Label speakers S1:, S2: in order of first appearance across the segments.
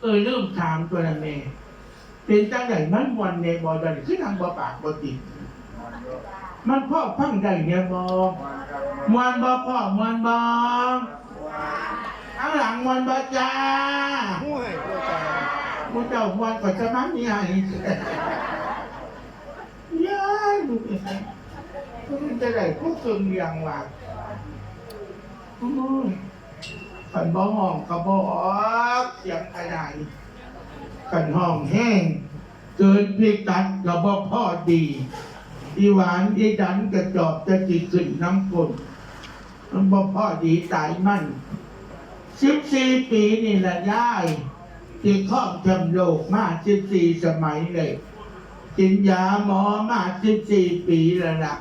S1: เออเริ่มถามตัวนั้นแม่เป็นจังไดมันมวนในบ่อดันคือทางบ่ปากบ่ติดมันพ่อพังได้เนี่ยบ่มวนบ่พ่อมวนบ่ข้างหลังมวนบ่จ้า
S2: ห่วยพ่อจ้า
S1: มูเจ้ามวนก็จะมามีให้ยายลูกเอ้ยมันจะได้พวกเกิงเรียงว่าโอ้ย ขันบ่ห้องก็บ่อกเสียงอะไรขันห้องแห้งเกินพริกตัดก็บ่พอดีอีหวานอีดันกระจอบจะจิขึ้นน้ำกลนมันบ่พ่อดีตายมั่นสิบสี่ปีนี่แหละยายที่ครอบจำโลกมาสิบสี่สมัยเลยกินยาหมอมาสิบสี่ปีแล้วละ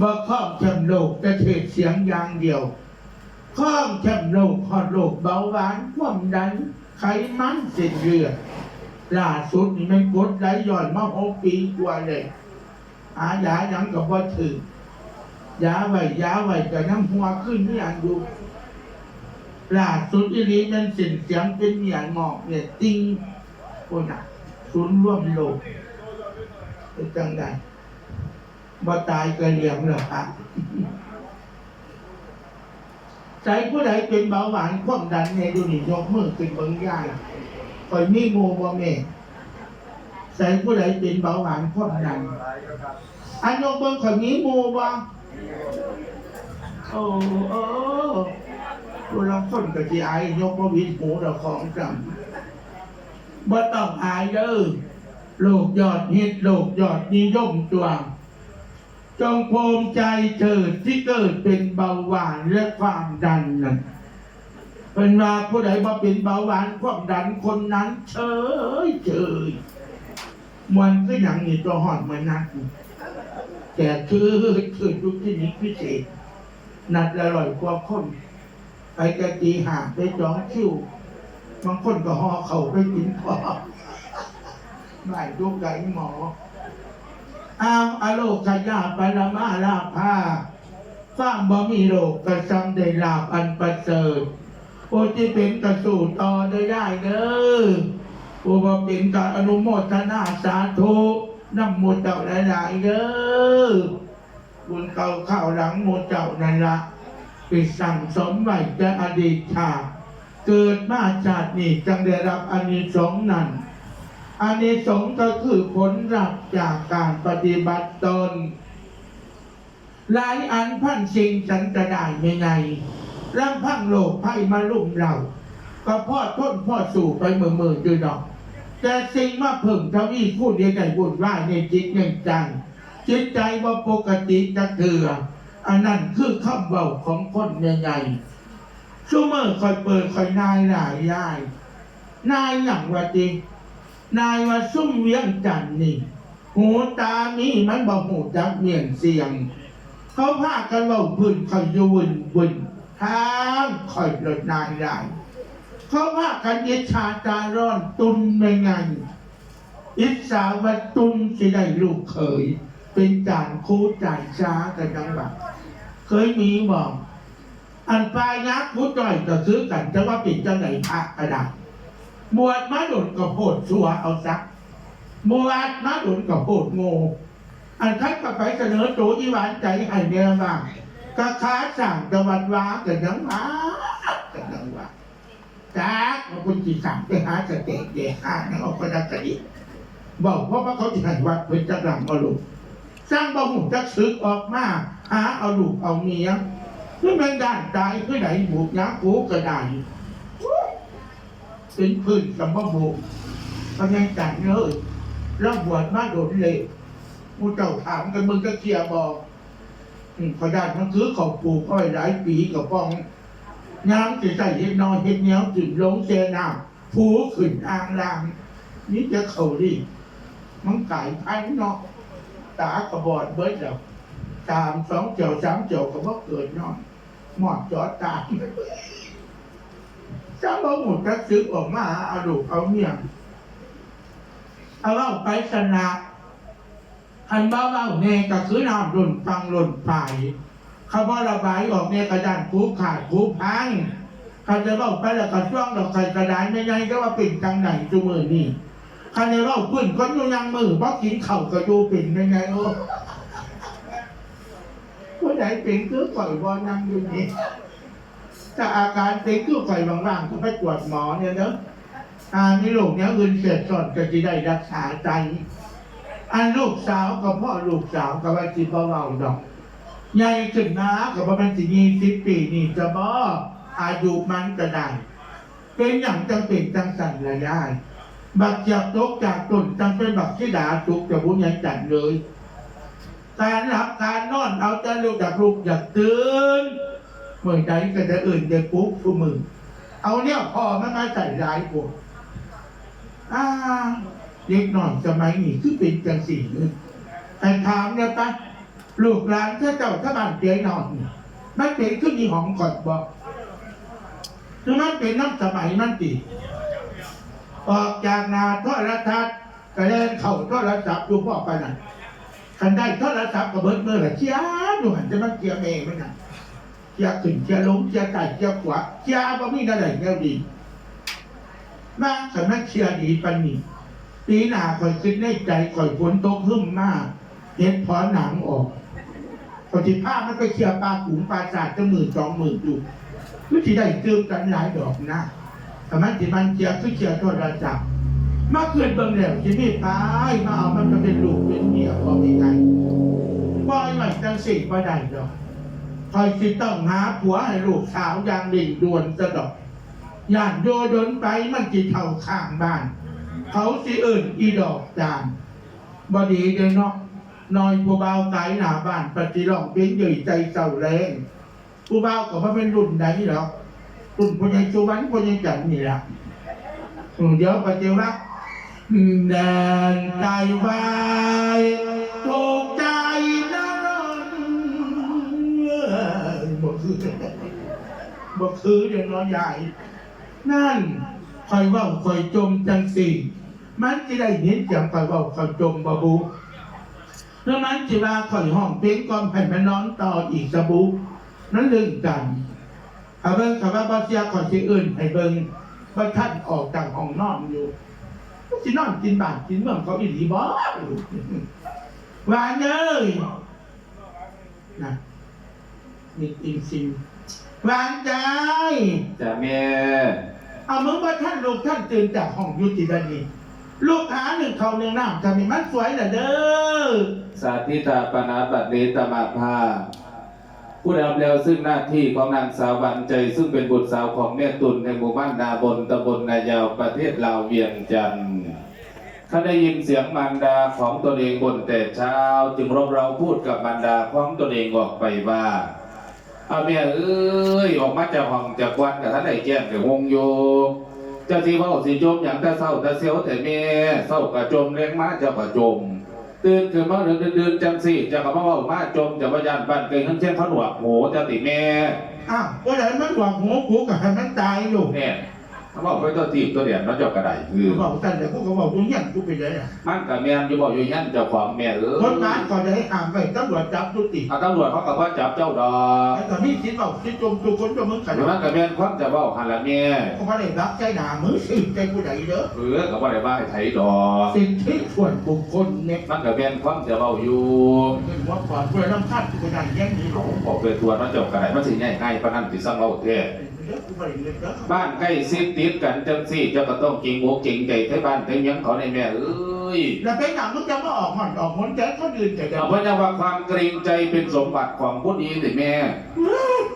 S1: บ่ครอบจำโลกจะเทศเสียงอย่างเดียว ข้องแชมป์โลกคอดโลกเบาหวานความดันไขมันเส้นเลือดล่าสุดนี่มันกดไหลย้อนมาหกปีกว่าเลยหายายังกับว่าถึงยาไว้ยาไว้แต่น้ำหัวขึ้นนี่อันอยู่ล่าสุดอีนี้มันเส้นเสียงเป็นเหมียนหมอกเนี่ยติงคนอะศูนย์ร่วมโลกเป็นจังไดบ่ตายก็เลี้ยงเหรอครับ ใจผู้ใดเป็นเบาหวานความดันเนี่ยดูนี่ยกมือขึ้นเบิ่งยาคอยมีโมบ่แม่ใส่ผู้ใดเป็นเบาหวานความดันอันยกเบิ่งคอยมีโมบ่โอ้โอ้ตัวเราคนก็สิอายยกบ่วิดหูเราของจำบ่ต้องอายเด้อโลกยอดฮิตโลกยอดนิยมจวง จงภูมิใจเถิดที่เกิดเป็นเบาหวานและความดันนั่นเป็นว่าผู้ใดมาเป็นเบาหวานความดันคนนั้นเฉยเฉยมวนก็อย่างนี้ตัวหอดเหมือนนัดแต่คือคือทุกที่นี้พิเศษ นัดละร่อยกว่าคนไปกะตีห่างไปจองคิวบางคนก็ห่อเข่าไปกินพอไม่ดูไก่หมอ อ้าวอโลกขยาปรมาลาภาฟ้ามบ่มีโลกกระซังได้ลาภอันประเสริฐโอที่เป็นกระสู่ต่อได้ได้เด้อโอบ่เป็นการอนุโมทนาสาธุน้ำมูเจ้าหลายๆเด้อบุญเก่าข้าวหลังมูเจ้านั่นละไปสั่งสมไว้จะอดีตชาเกิดมาชาตินี้จังได้รับอานิสงส์นั้น อานิสงส์ก็คือผลรับจากการปฏิบัติตน หลายอันพันสิ่งฉันจะได้ไม่ไงร่างพังโลกไพ่มาลุ่มเรา ก็พ่อท้นพ่อสู่ไปเมื่อเมื่อจืดอก แต่สิ่งมาเพิ่มทวีคูณเดียวใจบุญว่ายในจิตเงินจังจิตใจว่าปกติจะเถื่ออันนั้นคือคำเบาของคนใหญ่ๆชั่วเมื่อคอยเปิดคอยนายหลายยายนายหนังว่าจริง นายว่าซุ่มเวียงจันนี่หูตานี่มันบอกหูจักเมียนเสียง เขาพากันเล่าพื้นคอยอยูวุ่นวุ่นทางคอยหลดนายได้เขาพากันยิชาตาร้อนตุนไม่ไงอิสาว่าตุนสิได้ลูกเคยเป็นจานคู่จ่ายช้ากันจังหวะเคยมีบอกอันปลายยักษ์ผู้จ่อยก็ซื้อกันจะว่าปิดจังไหนพระกระดับ บวชมาดุนกับโพดชัวเอาซักบวชมาดุนกับโพดโง่อันทัดกับไปเสนอโจอีหวานใจให้เมียบ้างกะค้าสั่งตะวันว้ากันยังว้ากันยังว้าจักมันคุณจีสั่งไปหาสเตจเดห้านั่งเอาคนละกระดิบอกเพราะว่าเขาจะให้วัดเป็นจักรังเอาลูกสร้างบ่หุ่นจักซึกออกมาหาเอาลูกเอาเมียเพื่อมันด้านตายเพื่อไหนบุกยักษ์กูกระไดเป็นพื้นสมบูรณ์พยังจันเลยร่ำบวชมาโดดเลยมูเจ้าถามกันมึงก็เคลียร์บอกอืมขอได้มันคือเขาปลูกอ้อยหลายปีกับป้องน้ำจะใส่เห็ดนอนเห็ดเนียวจุดลงเจน้ำผูขึ้นอ่างลางนี่จะเขาดิมันไก่พันเนาะตากระบอดเบิดแล้วสามสองเจียวสามเจียวก็บ่เกิดเนอนหมอดจอดตาม จ้าบ่หมดจักซึกออกมาเอาลูเอาเมียเอาเล่าไปสนะคันเบ้าเบ้าเนก็คือน้ำหล่นฟังหล่นไปเขาบ่ระบายออกเนี่ยกระดานคูขาดคูพังใครจะเล่าไปแล้วก็ช่วงดอกใส่กระดานไม่ไงก็ว่าเป็นจังไหนจูมือนี่ใครจะเล่าพื้นคนอยู่ยังมือเพราะกินเข่าก็อยู่เป็นไม่ไงโอ้ผู้ใดเป็นคือก่อยบอนั่งอยู่นี่ ถ้าอาการเป็นคือก่อยบางๆก็ไปตรวจหมอเนี่ยเนอะอ่ามีโรคเนี้ยอื่นเสียสอนก็จะได้รักษาใจ อันลูกสาวกับพ่อลูกสาวกับว่าจีบเบาๆดอกใหญ่ขึ้นนะกับประมาณสี่ยี่สิบปีนี่จะบ่อายุมันก็ได้ เป็นอย่างจังเป็นจังสันระยายบักจากตกจากต้นจังเป็นบักที่ดาตุกจะบุญยังจัดเลย การหลับการนอนเอาแต่ลูกอยากลูกอยากตื่น เมื่อใดก็จะอื่นจะปุ๊บทุกมือ เอาเนี่ยพอมันมาใส่ร้ายกูอ่าเด็กหน่อยสมัยนี้คือเป็นจังสี่นึงแต่ถามเนี่ยปะลูกหลานถ้าเจ้าถ้าบ้านเตียนอนมันเป็นขึ้นมีของก่อนบอกคือมันเป็นน้ำสมัยมันตีออกจากนาโทรทัศน์กระเด็นเข่าทรศัพท์อยู่พ่อไปนั่นคันได้โทรศัพท์ก็เบิดมือละเชียร์ดูหันจะมาเชียร์เมย์ไหมนั่น เชียร์ขึ้นเชียร์ลงเชียร์ไก่เชียร์ขวาเชียร์บ่มีอะไรเงี้ยดีมาสำนักเชียร์ดีปันนี่ปีหน้าคอยคิดในใจคอยฝนตกหึ่มมากเห็นพอหนังออกปฏิภาพมันไปเคลียร์ปลาขุมปลาสาดจะหมื่นสองหมื่นอยู่วิธีได้เติมกันหลายดอกนะแต่มันจิมันเคลียร์คือเคลียร์ตัวระจับมาเกิดเบิ่งแล้วจะมีตายมาเอามันมาเป็นลูกเป็นเมียพอมีไงปล่อยใหม่จังสิ่บ่ได้ดอก คอยสิต้องหาผัวให้ลูกสาวอย่างดิ่งดวนสะดอกย่านโยดนไปมันจิเท่าข้างบ้าน เขาสิเอิ่นอีดอกจานบดีเด้อเนาะนอยผู้เบาไกลหน้าบ้านปฏิรองเพลงใหญ่ใจเศร้าแรงผู้เบาก็มาเป็นรุ่นใดหรอกรุ่นพญายสุวรรณพญายจันนี่ละเดี๋ยวปฏิรักษ์แดนใจวายถูก บ่คือบ่คือเดี๋ยวน้อยใหญ่ นั่นคอยว่าคอยจมจังสี่ มันจะได้เห็นจากคอยว่าคอยจมบาบูแล้วมันจิว่าข่อยห้องเพลงก่อนแผ่นมานอนต่ออีกสบูนั่นเรื่องกันเอาเบิ่งคำว่าบาเซียข่อยสิอื่นให้เบิ่งว่าท่านออกจากห้องนอนอยู่สินอนกินบานกินเมืองเขาอีหลีบ่ว่าเนยนะ นี่อินซิมวางใจ
S3: จ้าแม่
S1: เอามึงว่าท่านลูกท่านตื่นจากห้องอยุติดานีลูกหาหนึ่งเขาหนึ่งน้ำทำให้มันสวยน่ะเด้อ
S3: สาธิตาปนาบัตเนตมาภาผู้ดำแล้วซึ่งหน้าที่ของนางสาววันใจ ซึ่งเป็นบุตรสาวของแม่ตุนในหมู่บ้านนาบนตำบลนายาวประเทศลาวเวียงจันทร์ถ้าได้ยินเสียงมารดาของตนเองบนแต่เช้า จึงรบเราพูดกับมารดาของตนเองออกไปว่า เอาแม่เอ้ยออกมาจากห้องจากวันกับท่านไหนแจ้งแต่วงโยเจ้าที่ว่าสีจมอย่างแต่เศร้าแต่เสียวแต่เมียเศร้ากระจมเลี้ยงมาเจ้ากระจมตื่นขึ้นมาเดินเดินจังสี่จะกับมาเว่ามาจมจะพยานบ้านเกิดขึ้นเช่นขนวกโหจะติเมีย
S1: อ้าวว่าไหนมันหวังหัวกูกับให้มันตายอยู่
S3: เนี่ย เขาบอกไปตัวตีบตัวเดียนมาจบกระไดคือ
S1: กูบอกแต่เดี๋ยวกูก็บอกกูยันกูไปเลยอะ
S3: มันกับแม่อยู่บอกอยู่ยันเจ้าของแม่เออ
S1: คนร้านก่อนจะให้อ่านไปตำรวจจับตุติ
S3: เอาตำรวจเขากับว่าจับเจ้าดอก
S1: ไอ้ตอนนี้คิดบอกคิดจมตัวคนจมมึงกัน
S3: แต่มันกับแม่ความจะเว่าหันละแม่
S1: กูไม่ได้รับใจหนามือสิใจกูไหนเด้อ
S3: เออกับว่าได้ว่าให้ไถดอก
S1: สิ่งที่ส่วนบุคคลเนี่ย
S3: มันกับแม่ความจะเว้าอยู่
S1: เป็นว่าก่อนกูน้ำคาดกูได้แย่งนี้หรอก
S3: บอกไปตัวมันจบกระไดมันสิง่ายง่ายปานนั้นสิสั่งเอาแท้
S1: เด้อกูไม่ได้เงินเด้อ
S3: บ้านใกล้ซิดติดกันจังสี่เจ้าก็ต้องจริงโมกจริงใจไทบ้านไทเมียงเขาในแม่เอ้ย
S1: แล้วเป็นหนังมึงจะมาออกหอนออกหนแจ๊เขายืนแต่เดี๋ย
S3: เอา
S1: ว
S3: เพราะจะว่าความเกรงใจเป็นสมบัติของผู้ดีสิแม่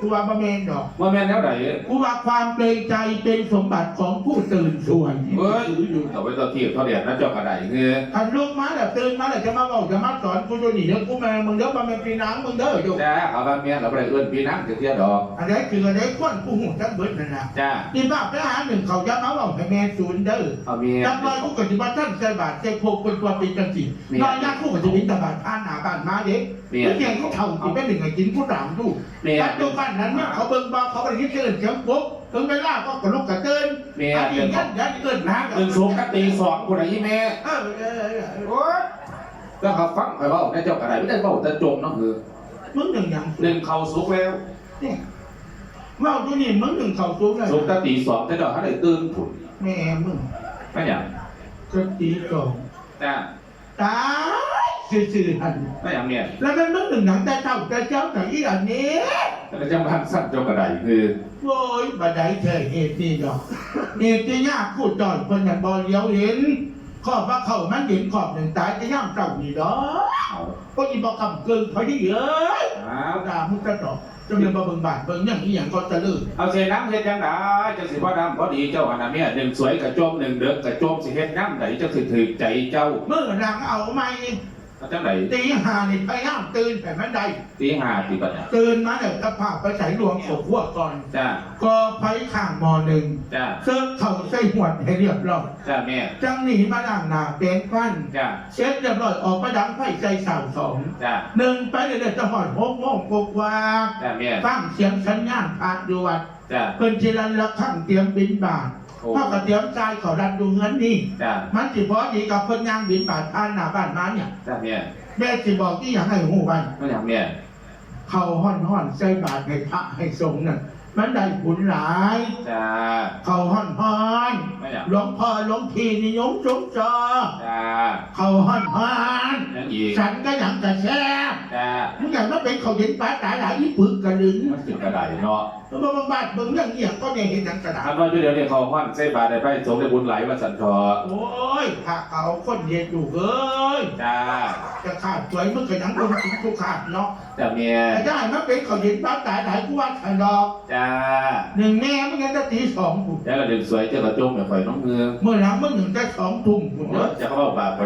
S1: กูว่าบะเมนดอก
S3: ว่าแม่นแล้วไหน
S1: กูว่าความเกรงใจเป็นสมบัติของผู้ตื่นส่วนที่
S3: เอ้ย
S1: ถืออยู่
S3: เอาไปตัวที่เท่าเดียนนะเจ้ากระไดคือ
S1: ทันลูกมาแล้วตื่นมาแล้วจะมาบอกจะมาสอนกูจะหนีเด้อกูแม่มึงเด้อบะเมนปีนังมึงเด้ออยู่
S3: จ้าเอาบ้านเมียเราไปเอื้อนพี่นักเทียดอก
S1: อันนี้คืออันนี้คนกูหูจักเบิดนั่นนะ
S3: จ้า
S1: นี่บ้าไปหาหนึ่งเขาจะมาบอกให้แม่ศูนย์เด้อ
S3: เอาเมีย
S1: จังว่ากูก็จะมาท่านใจบาทใจโพกเป็นตัวเป็นจังสินอนยากกูก็จะบินตบาทผ่านหน้าบ้านมาเด็ก
S3: เมีย
S1: กูเพียงเขาเท่ากินเป็นหนึ่งไงกินกูด่างดู
S3: เมีย
S1: ปัจจุบันนั้นเนี่ยเขาเบิ่งบ่เขาไปที่เกินเสียงปุ๊บถึงเวลาก็กระลุกกระเตือน
S3: เมีย
S1: อันนี้ยันยันเกินนะ
S3: หนึ่งสูงกันตีสองคนไหนยี่แม่
S1: เออเออเออ
S3: โอ๊ยแล้วเขาฟังไปว่าได้เจ้ากระไดไม่ได้เบ้าแต่จมเนาะคือ
S1: มึงหนึ่งย่าง
S3: หนึ่งเขาสุกแล้ว
S1: เนี่ยว่าดูนี่มึงหนึ่งเข่าสูงเลย
S3: สุกตะตีสองแต่ดอกเขาได้ตื่นผุน
S1: แม่มึง
S3: ไม่อย่าง
S1: ก็ตีสอง
S3: จ้า
S1: ตาย ซื่อๆหัน
S3: ไม่อย่างเนี่ย
S1: แล้วมันมึงหนึ่งหนังแต่เท่าแต่เจ้าแต่อีอันนี้
S3: แต่จังบ้านสั้นจงกระไดคือ
S1: โว้ยบัดไดเธอเหตุนี่ดอกเหตุที่ยากพูดจอยคนอย่างบอลเลี้ยวเห็นขอบว่าเขามันเห็นขอบหนึ่งตายจะย่ำเจ้านี่ดอก
S3: เอา
S1: ก็ยินบอกคำเกินเขาที่เยอะ
S3: เอา
S1: เอาด่ามึงจะตอบจำเรียนมาเบิ่งบาทเบิ่งอย่างนี้อย่างก็จะลืม
S3: เอาเสียน้ำเฮ็ดยังไงจังสิพ่อน้ำพอดีเจ้าอันนั้นเนี่ยหนึ่งสวยกระโจมหนึ่งเดือกกระโจมสิเฮ็ดน้ำไหนจะถือถือใจเจ้า
S1: เมื่อรังเอาไหม
S3: เอาจังไหน
S1: ตีหานี่พยายามตื่นแต่มันใด
S3: ตีห้าตีปัญญา
S1: ตื่นมาเนี่ยกระพาไปใส่หลวงโขกหัวก่อน
S3: จ้า
S1: ก็ไผข้างมอหนึ่ง
S3: จ้า
S1: เสื้อเข่าใส่หัวให้เรียบร้อย
S3: จ้าแม่
S1: จังหนีมาด่างหนาแปลงฟัน
S3: จ้า
S1: เช็ดเรียบร้อยออกมาดังไฟใจสาวสอง
S3: จ้า
S1: หนึ่งไปเรื่อยๆจะหอดหกโมงกว่า
S3: จ้าแม่
S1: ฟังเสียงสัญญาณผ่านอยู่วัด
S3: จ้า
S1: เพิ่นจิรันละข้างเตรียมบินบาท
S3: โอ้
S1: พ่อกระเตรียมใจายเขาดันดูเงินนี่
S3: จ้า
S1: มันสิพอดีกับเพิ่นย่างบินบาทผ่านหน้าบ้านมาเนี่ย
S3: จ้าแม่
S1: แม่สิบอกที่อยากให้หูไว้
S3: ไม่อย่างแม่
S1: เขาห่อนห่อนๆใส่บาทให้พระให้สงฆ์น่ะ มันได้ผลหลาย
S3: จ้า
S1: เขาห่อนห่อน
S3: ไม่อย่าง
S1: ๆหลวงพ่อหลวงพี่นิยมสมจอ
S3: จ้า
S1: เขาห่อนห่อน
S3: ยังอีก
S1: ๆฉันก็ยังกระแช่
S3: จ้า
S1: มึงอยากมาเป็นเขาเห็นปลาตายหลายยี่ปึกกระลึง
S3: มันถึงกระไดเนาะ
S1: แล้วมาบาดเบิ่งอย่างเงี้ยก็ได้เห็นหนังกระดาษ
S3: อันว่าอยู่เดี๋ยวนี้เขาห้อนใส่บาตรได้ไปสงได้บุญไหลายว่าสันทอ
S1: โอ้ยพระเขาคนเย็นอยู่เอ้ย
S3: จ้า
S1: จะขาดสวยมึงก็ยังคงกินทุกขาดเนาะ
S3: จ้าแม่
S1: แต่ได้มาเป็นเขาเห็นปลาตายหลายกูว่าขันดอก
S3: จ้า
S1: หนึ่งแม่มึงยังจะตีสองกู
S3: แล้วก็ดึงสวยเจ้ากระโจมแบบไฟน้องเงือ
S1: เมื่อหลังมึงหนึ่งจะสองทุ่มกู
S3: เน
S1: เนาะ
S3: อะ จะเข้าบาปไป